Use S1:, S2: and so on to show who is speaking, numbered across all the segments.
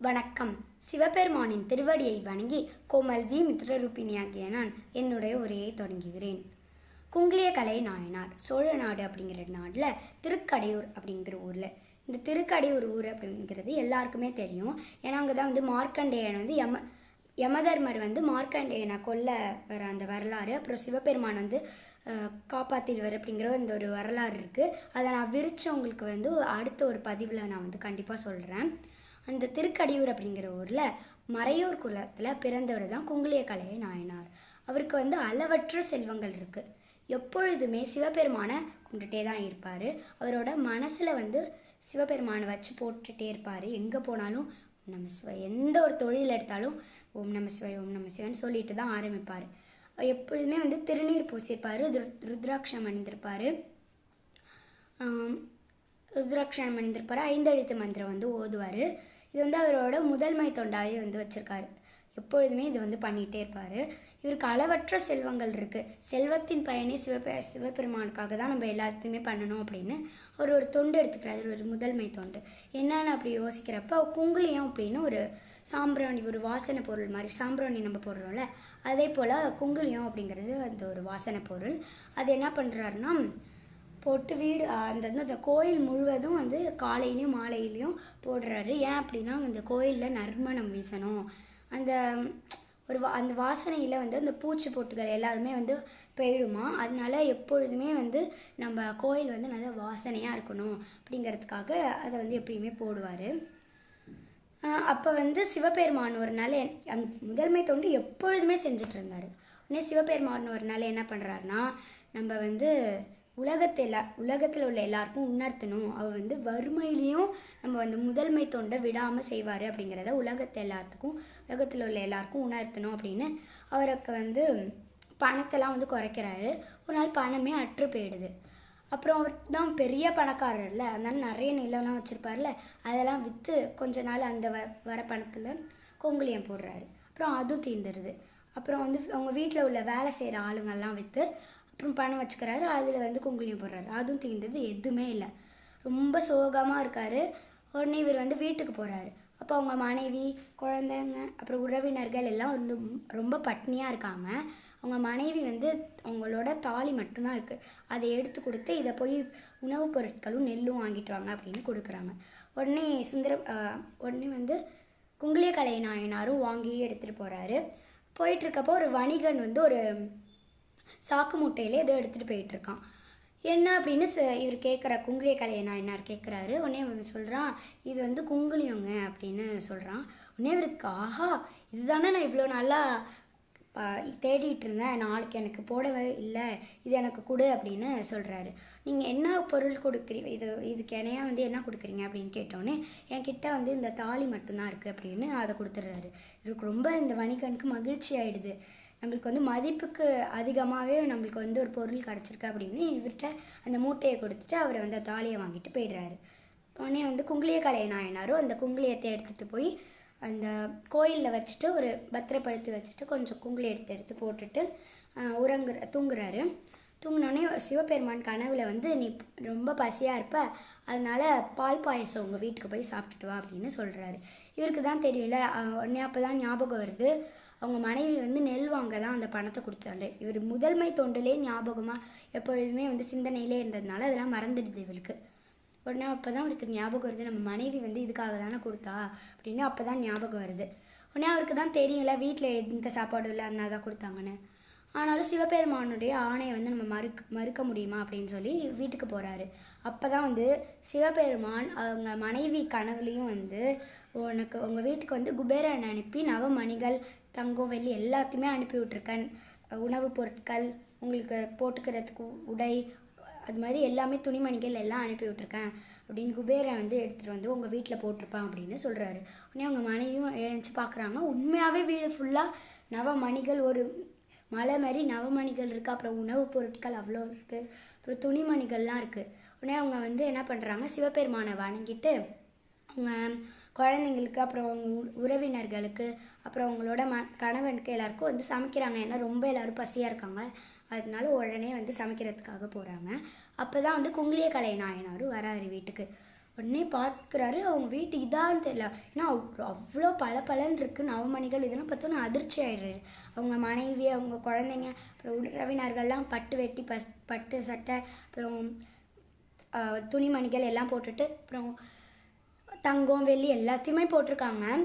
S1: வணக்கம். சிவபெருமானின் திருவடியை வணங்கி கோமல் வி. மித்ரரூபிணியாகிய நான் என்னுடைய உரையை தொடங்குகிறேன். குங்கிலிய கலை நாயனார் சோழ நாடு அப்படிங்கிற நாட்டில் திருக்கடையூர் அப்படிங்கிற ஊரில். இந்த திருக்கடையூர் ஊர் அப்படிங்கிறது எல்லாருக்குமே தெரியும். ஏன்னா அங்கே தான் வந்து மார்க்கண்டேயன் வந்து யம யமதர்மர் வந்து மார்க்கண்டேயனை கொல்ல வர அந்த வரலாறு. அப்புறம் சிவபெருமான் வந்து அஹ், அப்படிங்கிற இந்த ஒரு வரலாறு இருக்குது அதை நான் விரித்தவங்களுக்கு உங்களுக்கு வந்து அடுத்த ஒரு பதிவில் நான் வந்து கண்டிப்பாக சொல்கிறேன் அந்த திருக்கடியூர் அப்படிங்கிற ஊரில் மறையூர் குலத்தில் பிறந்தவர் தான் குங்குளிய கலைய நாயனார். அவருக்கு வந்து அளவற்ற செல்வங்கள் இருக்குது எப்பொழுதுமே சிவபெருமானை கும்பிட்டுட்டே தான் இருப்பார். அவரோட மனசில் வந்து சிவபெருமானை வச்சு போட்டுட்டே இருப்பார். எங்கே போனாலும் ஓம் நம எந்த ஒரு தொழில் எடுத்தாலும் ஓம் நம சிவாய் ஓம் நம சிவன் சொல்லிட்டு தான் ஆரம்பிப்பார். எப்பொழுதுமே வந்து திருநீர் பூசியிருப்பார் ருத்ராட்சம் அணிந்திருப்பார். ருத்ராட்சம் அணிந்திருப்பார். ஐந்தடித்து மந்திரம் வந்து ஓதுவார். இது வந்து அவரோட முதன்மை தொண்டாவே வந்து வச்சுருக்காரு. எப்பொழுதுமே இது வந்து பண்ணிகிட்டே இருப்பார். இவருக்கு அளவற்ற செல்வங்கள் இருக்குது செல்வத்தின் பயனே சிவபெ சிவபெருமானுக்காக தான் நம்ம எல்லாத்தையுமே பண்ணணும் அப்படின்னு அவர் ஒரு தொண்டு எடுத்துக்கிறார். ஒரு முதன்மை தொண்டு. என்னென்னு அப்படி யோசிக்கிறப்ப குங்குலியம் அப்படின்னு ஒரு சாம்பிராணி ஒரு வாசனை பொருள் மாதிரி சாம்பிராணி நம்ம போடுறோம்ல அதே போல் குங்குளியம் அப்படிங்கிறது அந்த ஒரு வாசனை பொருள். அது என்ன பண்ணுறாருன்னா போட்டு வீடு அந்த வந்து அந்த கோயில் முழுவதும் வந்து காலையிலையும் மாலையிலையும் போடுறாரு. ஏன் அப்படின்னா அந்த கோயிலில் நறுமணம் வீசணும். அந்த ஒரு வா அந்த வாசனையில் வந்து அந்த பூச்சி பொட்டுகள் எல்லாருமே வந்து போயிடுமா அதனால எப்பொழுதுமே வந்து நம்ம கோயில் வந்து நல்ல வாசனையாக இருக்கணும் அப்படிங்கிறதுக்காக அதை வந்து எப்பயுமே போடுவார். அப்போ வந்து சிவபெருமான் ஒரு நாள் என்- அந்த முதன்மை தொண்டு எப்பொழுதுமே செஞ்சுட்டு இருந்தார். உடனே சிவபெருமான் ஒரு நாள் என்ன பண்ணுறாருனா நம்ம வந்து உலகத்தில் உலகத்தில் உள்ள எல்லாருக்கும் உணர்த்தணும். அவர் வந்து வறுமையிலையும் நம்ம வந்து முதன்மை தொண்டை விடாமல் செய்வார் அப்படிங்கிறத உலகத்தை எல்லாத்துக்கும் உலகத்தில் உள்ள எல்லாருக்கும் உணர்த்தணும் அப்படின்னு அவருக்கு வந்து பணத்தெல்லாம் வந்து குறைக்கிறாரு. ஒரு நாள் பணமே அற்று போயிடுது. அப்புறம் அவர் தான் பெரிய பணக்காரர்ல அதனால நிறைய நிலம்லாம் வச்சுருப்பார்ல. அதெல்லாம் விற்று கொஞ்ச நாள் அந்த வ வர பணத்தில் கொங்குலியம் போடுறாரு. அப்புறம் அதுவும் தீர்ந்துடுது அப்புறம் வந்து அவங்க வீட்டில் உள்ள வேலை செய்கிற ஆளுங்கள்லாம் விற்று அப்புறம் பணம் வச்சுக்கிறாரு அதில் வந்து குங்குலியம் போடுறாரு. அதுவும் தீர்ந்தது எதுவுமே இல்லை. ரொம்ப சோகமாக இருக்கார். உடனே இவர் வந்து வீட்டுக்கு போகிறாரு அப்போ அவங்க மனைவி குழந்தைங்க அப்புறம் உறவினர்கள் எல்லாம் வந்து ரொம்ப பட்னியாக இருக்காங்க. அவங்க மனைவி வந்து அவங்களோட தாலி மட்டும்தான் இருக்குது அதை எடுத்து கொடுத்து இதை போய் உணவுப் பொருட்களும் நெல்லும் வாங்கிட்டு வாங்க அப்படின்னு கொடுக்குறாங்க. உடனே சுந்தர உடனே வந்து குங்குளிய கலை நாயனாரும் வாங்கி எடுத்துகிட்டு போகிறாரு போயிட்டுருக்கப்போ ஒரு வணிகன் வந்து ஒரு சாக்கு மூட்டையில ஏதோ எடுத்துகிட்டு போயிட்டுருக்கான். என்ன அப்படின்னு ச இவர் கேட்குற குங்குளிய கலையை என்ன கேட்குறாரு உடனே இவன் சொல்கிறான் இது வந்து குங்குலியங்க அப்படின்னு சொல்கிறான் உடனே இவருக்கு ஆஹா இதுதானே நான் இவ்வளோ நல்லா தேடிட்டு இருந்தேன் நாளைக்கு எனக்கு போடவே இல்லை. இது எனக்கு கொடு அப்படின்னு சொல்கிறாரு நீங்கள் என்ன பொருள் கொடுக்குறீங்க இது இதுக்கு இணையாக வந்து என்ன கொடுக்குறீங்க? அப்படின்னு கேட்டோன்னே என்கிட்ட வந்து இந்த தாலி மட்டும்தான் இருக்குது அப்படின்னு அதை கொடுத்துட்றாரு. இவருக்கு ரொம்ப இந்த வணிகனுக்கு மகிழ்ச்சி ஆயிடுது. நம்மளுக்கு வந்து மதிப்புக்கு அதிகமாகவே நம்மளுக்கு வந்து ஒரு பொருள் கிடச்சிருக்கு அப்படின்னு இவர்கிட்ட அந்த மூட்டையை கொடுத்துட்டு அவர் வந்து தாலியை வாங்கிட்டு போயிடுறாரு. உடனே வந்து குங்குளிய கலை நாயனாரும் அந்த குங்குளியத்தை எடுத்துகிட்டு போய் அந்த கோயிலில் வச்சுட்டு ஒரு பத்திரப்படுத்தி வச்சுட்டு கொஞ்சம் குங்குளி எடுத்து எடுத்து போட்டுட்டு உறங்குற தூங்குறாரு. தூங்கினோடனே சிவபெருமான் கனவுல வந்து நீ ரொம்ப பசியாக இருப்ப அதனால் பால் பாயசம் உங்கள் வீட்டுக்கு போய் சாப்பிட்டுட்டு வா அப்படின்னு சொல்கிறாரு இவருக்கு தான் தெரியல உடனே அப்போ தான் ஞாபகம் வருது அவங்க மனைவி வந்து நெல் வாங்க தான் அந்த பணத்தை கொடுத்தாரு இவர் முதன்மை தொண்டிலே ஞாபகமாக எப்பொழுதுமே வந்து சிந்தனையிலே இருந்ததுனால அதெல்லாம் மறந்துடுது இவளுக்கு. உடனே அப்போ தான் அவருக்கு ஞாபகம் வருது நம்ம மனைவி வந்து இதுக்காக தானே கொடுத்தா அப்படின்னு அப்போ தான் ஞாபகம் வருது. உடனே அவருக்கு தான் தெரியும்ல வீட்டில் எந்த சாப்பாடும் இல்லை அதனால தான் கொடுத்தாங்கன்னு. ஆனாலும் சிவபெருமானுடைய ஆணையை வந்து நம்ம மறுக்க மறுக்க முடியுமா அப்படின்னு சொல்லி வீட்டுக்கு போகிறாரு அப்போ தான் வந்து சிவபெருமான் அவங்க மனைவி கனவுலையும் வந்து உனக்கு உங்கள் வீட்டுக்கு வந்து குபேரன் அனுப்பி நவமணிகள் தங்கம் வெள்ளி எல்லாத்தையுமே அனுப்பி விட்ருக்கேன் உணவுப் பொருட்கள் உங்களுக்கு போட்டுக்கிறதுக்கு உடை அது மாதிரி எல்லாமே துணிமணிகள் எல்லாம் அனுப்பி விட்ருக்கேன் அப்படின்னு குபேரன் வந்து எடுத்துகிட்டு வந்து உங்கள் வீட்டில் போட்டிருப்பான் அப்படின்னு சொல்கிறாரு உடனே அவங்க மனைவியும் எழுந்துச்சு பார்க்குறாங்க. உண்மையாகவே வீடு ஃபுல்லாக நவமணிகள் ஒரு மலை மாதிரி நவமணிகள் இருக்குது அப்புறம் உணவுப் பொருட்கள் அவ்வளோ இருக்குது அப்புறம் துணிமணிகள்லாம் இருக்குது உடனே அவங்க வந்து என்ன பண்ணுறாங்க சிவபெருமானை வணங்கிட்டு அவங்க குழந்தைங்களுக்கு அப்புறம் அவங்க உறவினர்களுக்கு அப்புறம் அவங்களோட ம கணவனுக்கு எல்லாருக்கும் வந்து சமைக்கிறாங்க. ஏன்னா ரொம்ப எல்லாரும் பசியாக இருக்காங்க. அதனால உடனே வந்து சமைக்கிறதுக்காக போகிறாங்க அப்போ தான் வந்து குங்குளிய கலை நாயனாரும் வராரு வீட்டுக்கு. உடனே பார்க்குறாரு அவங்க வீட்டு இதான்னு தெரியல. ஏன்னா அவ்- அவ்வளோ பல பலன் இருக்கு நவமணிகள் இதெல்லாம் பார்த்தோன்னா அதிர்ச்சி ஆயிடுறாரு. அவங்க மனைவி அவங்க குழந்தைங்க அப்புறம் உறவினர்கள்லாம் பட்டு வெட்டி பஸ் பட்டு சட்டை அப்புறம் துணிமணிகள் எல்லாம் போட்டுட்டு அப்புறம் தங்கம் வெள்ளி எல்லாத்தையுமே போட்டிருக்காங்க.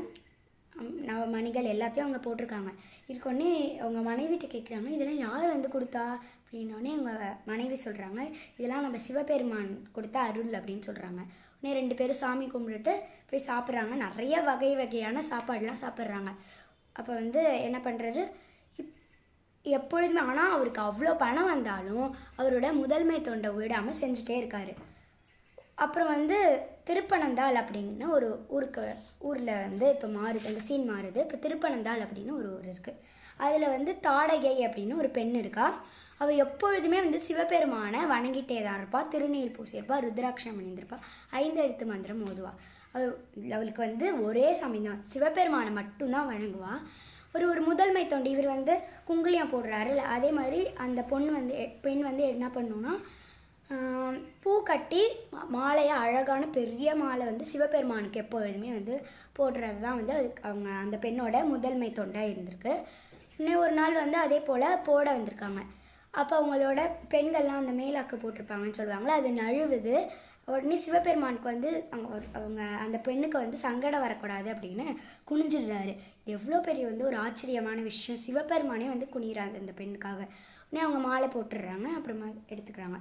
S1: நவமணிகள் எல்லாத்தையும் அவங்க போட்டிருக்காங்க. இருக்கொன்னே அவங்க மனைவிட்ட கேட்குறாங்க இதெல்லாம் யார் வந்து கொடுத்தா? அப்படின்னோடனே அவங்க மனைவி சொல்கிறாங்க இதெல்லாம் நம்ம சிவபெருமான் கொடுத்த அருள் அப்படின்னு சொல்கிறாங்க உடனே ரெண்டு பேரும் சாமி கும்பிட்டுட்டு போய் சாப்பிட்றாங்க. நிறைய வகை வகையான சாப்பாடுலாம் சாப்பிட்றாங்க. அப்போ வந்து என்ன பண்ணுறாரு எப்பொழுதுமே ஆனால் அவருக்கு அவ்வளோ பணம் வந்தாலும் அவரோட முதன்மை தொண்டை விடாமல் செஞ்சுட்டே இருக்கார். அப்புறம் வந்து திருப்பனந்தாள் அப்படின்னு ஒரு ஊருக்கு ஊரில் வந்து இப்போ மாறுது அந்த சீன் மாறுது. இப்போ திருப்பனந்தாள் அப்படின்னு ஒரு ஊர் இருக்குது அதில் வந்து தாடகை அப்படின்னு ஒரு பெண் இருக்கா. அவள் எப்பொழுதுமே வந்து சிவபெருமானை வணங்கிட்டே தான் இருப்பாள் திருநீர் பூசியிருப்பாள் ருத்ராட்சம் அணிந்திருப்பாள் ஐந்து எழுத்து மந்திரம் ஓதுவாள் அவள் அவளுக்கு வந்து ஒரே சமயம் தான் சிவபெருமானை மட்டும்தான் வழங்குவாள் ஒரு ஒரு முதன்மை தொண்டு இவர் வந்து குங்குளியம் போடுறாரு. அதே மாதிரி அந்த பொண்ணு வந்து பெண் வந்து என்ன பண்ணுன்னா பூ கட்டி மாலையாக மாலையை அழகான பெரிய மாலை வந்து சிவபெருமானுக்கு எப்பொழுதுமே வந்து போடுறது தான் வந்து அதுக்கு அவங்க அந்த பெண்ணோட முதன்மை தொண்டாக இருந்திருக்கு. இன்னும் ஒரு நாள் வந்து அதே போல் போட வந்திருக்காங்க. அப்போ அவங்களோட பெண்கள்லாம் அந்த மேலாக்கு போட்டிருப்பாங்கன்னு சொல்லுவாங்களே அது நழுவுது. உடனே சிவபெருமானுக்கு வந்து அவங்க ஒரு- அவங்க அந்த பெண்ணுக்கு வந்து சங்கடம் வரக்கூடாது அப்படின்னு குனிஞ்சிடுறாரு. இது எவ்வளோ பெரிய வந்து ஒரு ஆச்சரியமான விஷயம். சிவபெருமானே வந்து குனிகிறாரு அந்த பெண்ணுக்காக. உடனே அவங்க மாலை போட்டுடுறாங்க அப்புறமா எடுத்துக்கிறாங்க.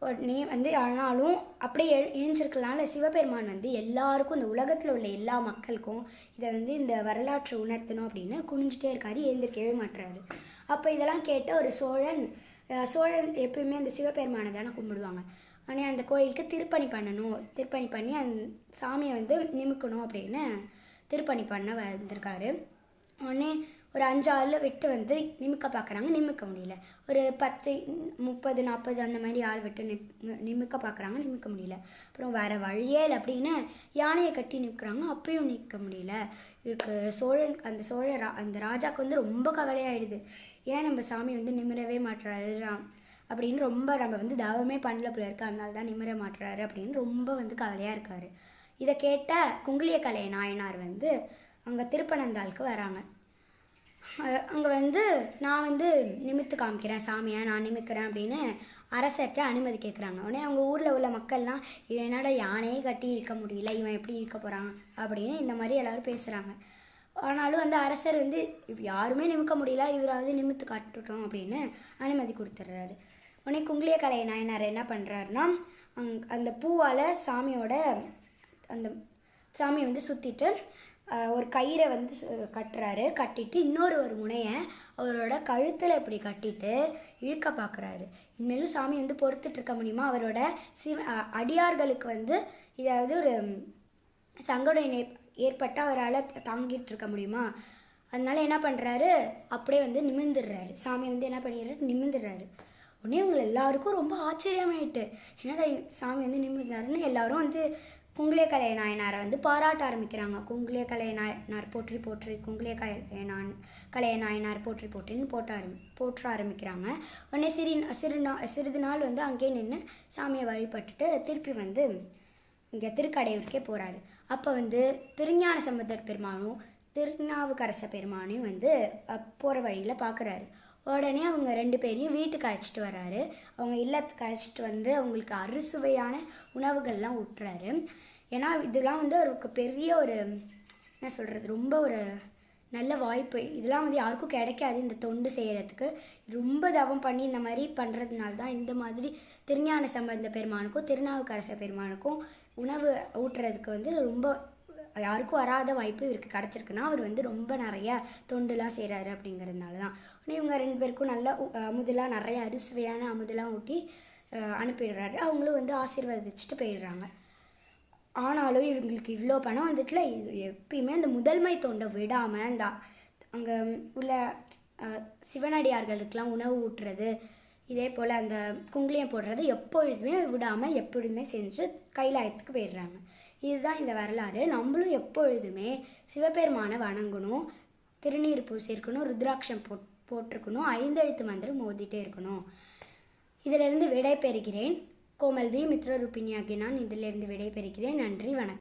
S1: உடனே வந்து ஆனாலும் அப்படியே எழு எழுந்திருக்கலாம்ல சிவபெருமான் வந்து எல்லாருக்கும் இந்த உலகத்தில் உள்ள எல்லா மக்களுக்கும் இதை வந்து இந்த வரலாற்றை உணர்த்தணும் அப்படின்னு குனிஞ்சிட்டே இருக்காரு எழுந்திருக்கவே மாட்டுறாரு அப்போ இதெல்லாம் கேட்ட ஒரு சோழன் சோழன் எப்பயுமே அந்த சிவபெருமானை தானே கும்பிடுவாங்க. ஆனால் அந்த கோயிலுக்கு திருப்பணி பண்ணணும். திருப்பணி பண்ணி அந்த சாமியை வந்து நிமிக்கணும் அப்படின்னு திருப்பணி பண்ண வந்திருக்காரு. உடனே ஒரு அஞ்சு ஆளில் விட்டு வந்து நிமிக்க பார்க்குறாங்க நிமிக்க முடியல. ஒரு பத்து முப்பது நாற்பது அந்த மாதிரி ஆள் விட்டு நிப் நிமிக்க பார்க்குறாங்க நிமிக்க முடியல. அப்புறம் வேறு வழியே இல்லை அப்படின்னு யானையை கட்டி நிற்கிறாங்க அப்பயும் நிற்க முடியல. இதுக்கு சோழன் அந்த சோழ ரா அந்த ராஜாவுக்கு வந்து ரொம்ப கவலையாயிடுது. ஏன் நம்ம சாமி வந்து நிமிரவே மாட்டுறாரு அப்படின்னு ரொம்ப நம்ம வந்து தவமே பண்ணல போல இருக்கு. அதனால தான் நிமிர மாட்டுறாரு அப்படின்னு ரொம்ப வந்து கவலையாக இருக்கார். இதை கேட்ட குங்கிலிய கலை நாயனார் வந்து அங்கே திருப்பனந்தாளுக்கு வராங்க. அங்கே வந்து நான் வந்து நிமித்து காமிக்கிறேன் சாமியை நான் நிமிக்கிறேன் அப்படின்னு அரசர்கிட்ட அனுமதி கேட்குறாங்க உடனே அவங்க ஊரில் உள்ள மக்கள்லாம் இவன் என்னடா யானையே கட்டி இருக்க முடியல? இவன் எப்படி இருக்க போகிறான் அப்படின்னு இந்த மாதிரி எல்லோரும் பேசுகிறாங்க ஆனாலும் அந்த அரசர் வந்து யாருமே நிமிக்க முடியல இவராவது நிமித்து காட்டுட்டோம் அப்படின்னு அனுமதி கொடுத்துட்றாரு. உடனே குங்குளிய கலை நாயனார் என்ன பண்ணுறாருன்னா அங் அந்த பூவால் சாமியோட அந்த சாமியை வந்து சுற்றிட்டு ஒரு கயிறை வந்து கட்டுறாரு. கட்டிட்டு இன்னொரு ஒரு முனையை அவரோட கழுத்தில் இப்படி கட்டிட்டு இழுக்க பார்க்குறாரு இனிமேலும் சாமி வந்து பொறுத்துட்டு இருக்க முடியுமா? அவரோட சிவ அடியார்களுக்கு வந்து இதாவது ஒரு சங்கடம் ஏற்- அவரால் தாங்கிட்டு இருக்க முடியுமா? அதனால என்ன பண்ணுறாரு அப்படியே வந்து நிமிர்ந்துடுறாரு. சாமி வந்து என்ன பண்ணிடுறாரு? நிமிந்துடுறாரு உடனே இவங்க எல்லாருக்கும் ரொம்ப ஆச்சரியமாயிட்டு என்னடா சாமி வந்து நிமிர்ந்தாருன்னு எல்லாரும் வந்து குங்குளிய கலை நாயனாரை வந்து பாராட்ட ஆரம்பிக்கிறாங்க. குங்கிலிய கலை நாயனார் போற்றி போற்றி குங்கிலிய கலை நான் கலைய நாயனார் போற்றி போற்றின்னு போட்ட ஆரம்பி போற்ற ஆரம்பிக்கிறாங்க. உடனே சிறி சிறு நா சிறிது நாள் வந்து அங்கேயே நின்று சாமியை வழிபட்டுட்டு திருப்பி வந்து இங்கே திருக்கடையூருக்கே போகிறாரு அப்போ வந்து திருஞான சம்பந்தர் பெருமானும் திருநாவுக்கரச பெருமானையும் வந்து போகிற வழியில் பார்க்குறாரு உடனே அவங்க ரெண்டு பேரையும் வீட்டுக்கு அழைச்சிட்டு வராரு அவங்க இல்லத்துக்கு அழைச்சிட்டு வந்து அவங்களுக்கு அறுசுவையான உணவுகள்லாம் ஊட்டுறாரு. ஏன்னா இதெல்லாம் வந்து அவருக்கு பெரிய ஒரு என்ன சொல்கிறது ரொம்ப ஒரு நல்ல வாய்ப்பு. இதெல்லாம் வந்து யாருக்கும் கிடைக்காது இந்த தொண்டு செய்கிறதுக்கு ரொம்ப தவம் பண்ணி இந்த மாதிரி பண்ணுறதுனால தான் இந்த மாதிரி திருஞான சம்பந்த பெருமானுக்கும் திருநாவுக்கரச பெருமானுக்கும் உணவு ஊட்டுறதுக்கு வந்து ரொம்ப யாருக்கும் வராத வாய்ப்பு இவருக்கு கிடச்சிருக்குன்னா அவர் வந்து ரொம்ப நிறைய தொண்டுலாம் செய்கிறாரு அப்படிங்கிறதுனால தான். இவங்க ரெண்டு பேருக்கும் நல்ல அமுதுலாம் அமுதெல்லாம் நிறைய அரிசுவையான அமுதெல்லாம் ஊட்டி அனுப்பிடுறாரு. அவங்களும் வந்து ஆசீர்வதிச்சுட்டு போயிடுறாங்க. ஆனாலும் இவங்களுக்கு இவ்வளோ பணம் வந்துட்டுல இது எப்பயுமே அந்த முதல்மை தொண்டை விடாமல் இந்த அங்கே உள்ள சிவனடியார்களுக்கெலாம் உணவு ஊட்டுறது இதே போல் அந்த குங்குளியம் போடுறது எப்பொழுதுமே விடாமல் எப்பொழுதுமே செஞ்சு கைலாயத்துக்கு போயிடுறாங்க. இதுதான் இந்த வரலாறு. நம்மளும் எப்பொழுதுமே சிவபெருமானை வணங்கணும் திருநீர் பூசியிருக்கணும் ருத்ராட்சம் போட் போட்டிருக்கணும் ஐந்தெழுத்து மந்திரம் மோதிட்டே இருக்கணும். இதிலிருந்து விடை பெறுகிறேன். கோமல் வி ரூபினியாகி நான் இதிலிருந்து விடைபெறுகிறேன். நன்றி வணக்கம்.